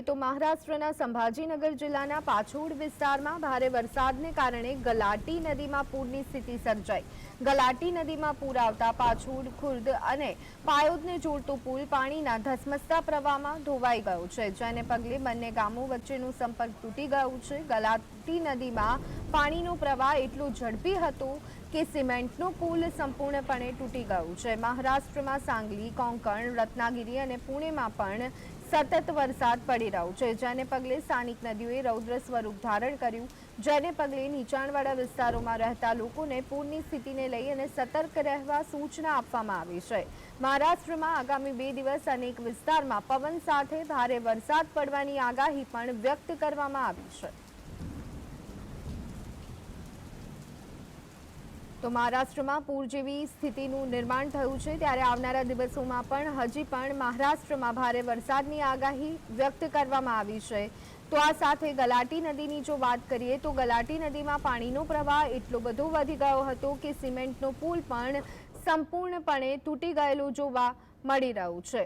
તો મહારાષ્ટ્રના સંભાજીનગર જિલ્લાના પાછોડ વિસ્તારમાં ભારે વરસાદને કારણે ગલાટી નદીમાં પૂરની સ્થિતિ સર્જાઈ. ગલાટી નદીમાં પૂર આવતા પાછોડ, ખુર્દ અને પાયોદને જોડતો પુલ પાણીના ધસમસતા પ્રવાહમાં ધોવાઈ ગયો છે, જેને પગલે બંને ગામો વચ્ચેનો સંપર્ક તૂટી ગયો છે. ગલાટી નદીમાં પાણીનો પ્રવાહ એટલો ઝડપી હતો કે સિમેન્ટનું પુલ સંપૂર્ણપણે તૂટી ગયું છે. મહારાષ્ટ્રમાં સાંગલી, કોંકણ, રત્નાગીરી અને પુણેમાં પણ સતત વરસાદ પડી રહ્યો છે. જેને પગલે સ્થાનિક નદીઓએ રૌદ્ર સ્વરૂપ ધારણ કર્યું, જેને પગલે નીચાણવાળા વિસ્તારોમાં રહેતા લોકોને પૂરની સ્થિતિને લઈ અને સતર્ક રહેવા સૂચના આપવામાં આવી છે. મહારાષ્ટ્રમાં આગામી બે દિવસ અનેક વિસ્તારમાં પવન સાથે ભારે વરસાદ પડવાની આગાહી પણ વ્યક્ત કરવામાં આવી છે. તો મહારાષ્ટ્રમાં પૂર જેવી સ્થિતિનું નિર્માણ થયું છે. ત્યારે આવનારા દિવસોમાં પણ હજી પણ મહારાષ્ટ્રમાં ભારે વરસાદની આગાહી વ્યક્ત કરવામાં આવી છે. તો આ સાથે ગલાટી નદીની જો વાત કરીએ તો ગલાટી નદીમાં પાણીનો પ્રવાહ એટલો બધો વધી ગયો હતો કે સિમેન્ટનો પુલ પણ સંપૂર્ણપણે તૂટી ગયેલો જોવા મળી રહ્યું છે.